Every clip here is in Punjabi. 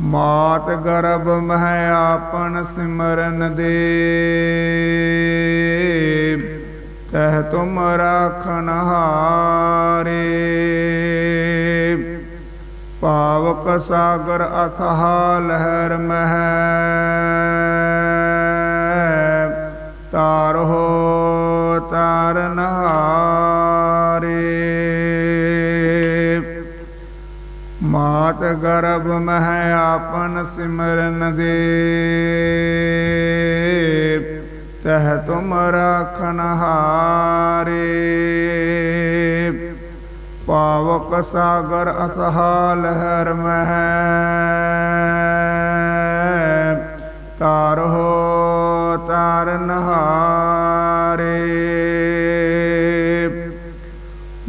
ਮਾਤ ਗਰਭ ਮਹਿ ਆਪਨ ਸਿਮਰਨ ਦੇ। ਤਹ ਤੁਮ ਰਾਖਨ ਹਾਰੇ। ਪਾਵਕ ਸਾਗਰ ਅਥਾਹ ਲਹਿਰ ਮਹਿ। ਤਾਰੋ ਮਾਤ ਗਰਭ ਮਹਿ ਆਪਨ ਸਿਮਰਨ ਦੇ। ਤਹ ਤੁਮ ਰਾਖਨ ਹਾਰੇ। ਪਾਵਕ ਸਾਗਰ ਅਥਾਹ ਲਹਿਰ ਮਹਿ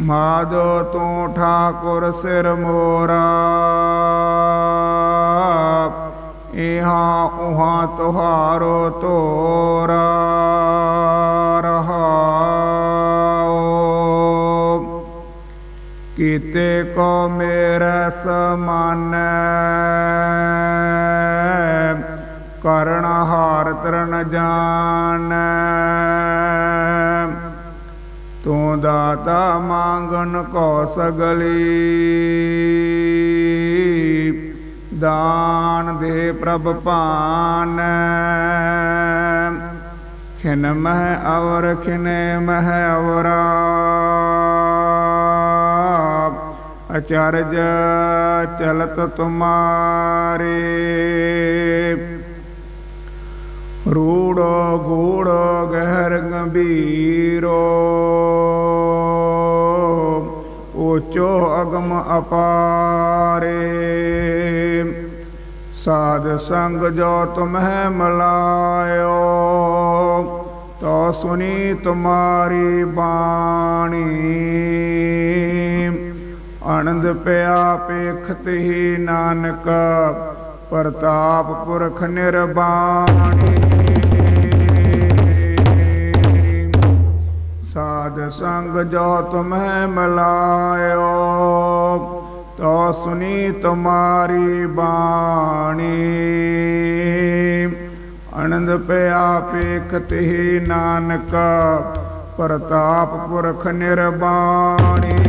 ਮਾਦੋ ਤੂੰ ਠਾਕੁਰ ਸਿਰ ਮੋਰਾ। ਇਹਾਂ ਉਹਾ ਤੁਹਾਰੋ ਤੋਰਾ। ਰਹਾਉ। ਕੀਤੇ ਕੋ ਮੇਰਾ ਸਮਾਨ। ਕਰਨ ਹਾਰ ਤਰਨ ਜਾਣੈ। ਦਾਤਾ ਮੰਗਨ ਕੋ ਸਗਲੀ। ਦਾਨ ਦੇ ਪ੍ਰਭ ਪਾਨ। ਖਿਨ ਮਹਿ ਅਵਰ, ਖਿਨੇ ਮਹਿ ਅਵਰਾ। ਅਚਰਜ ਚਲਤ ਤੁਮਾਰੇ। ਰੂੜੋ ਗੂੜੋ ਗਹਿਰ ਗੰਭੀਰੋ। ਅਗਮ ਅਪਾਰੇ। ਸਾਧ ਸੰਗ ਜੋ ਤੁਮਹਿ ਮਲਾਇਓ, ਤੋ ਸੁਨੀ ਤੁਮਾਰੀ ਬਾਣੀ। ਆਨੰਦ ਪਿਆ ਪੇਖਤ ਹੀ ਨਾਨਕ, ਪ੍ਰਤਾਪ ਪੁਰਖ ਨਿਰਬਾਣੀ। ਸੰਗ ਜੋ ਤੁਮਹਿ ਮਲਾਇਓ, ਤੋ ਸੁਨੀ ਤੁਮਾਰੀ ਬਾਣੀ। ਆਨੰਦ ਪਿਆ ਪੇਖਤ ਹੀ ਨਾਨਕ, ਪ੍ਰਤਾਪ ਪੁਰਖ ਨਿਰਬਾਣੀ।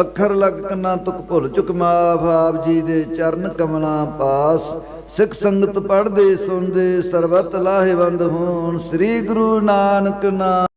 ਅੱਖਰ ਲਗ ਕੰਨਾਂ ਤੁਕ ਭੁੱਲ ਚੁਕ ਮਾਫ ਆਪ ਜੀ ਦੇ ਚਰਨ ਕਮਲਾਂ ਪਾਸ। ਸਿੱਖ ਸੰਗਤ ਪੜ੍ਹਦੇ ਸੁਣਦੇ ਸਰਬਤ ਲਾਹੇਵੰਦ ਹੋਣ। ਸ੍ਰੀ ਗੁਰੂ ਨਾਨਕ ਨਾਮ।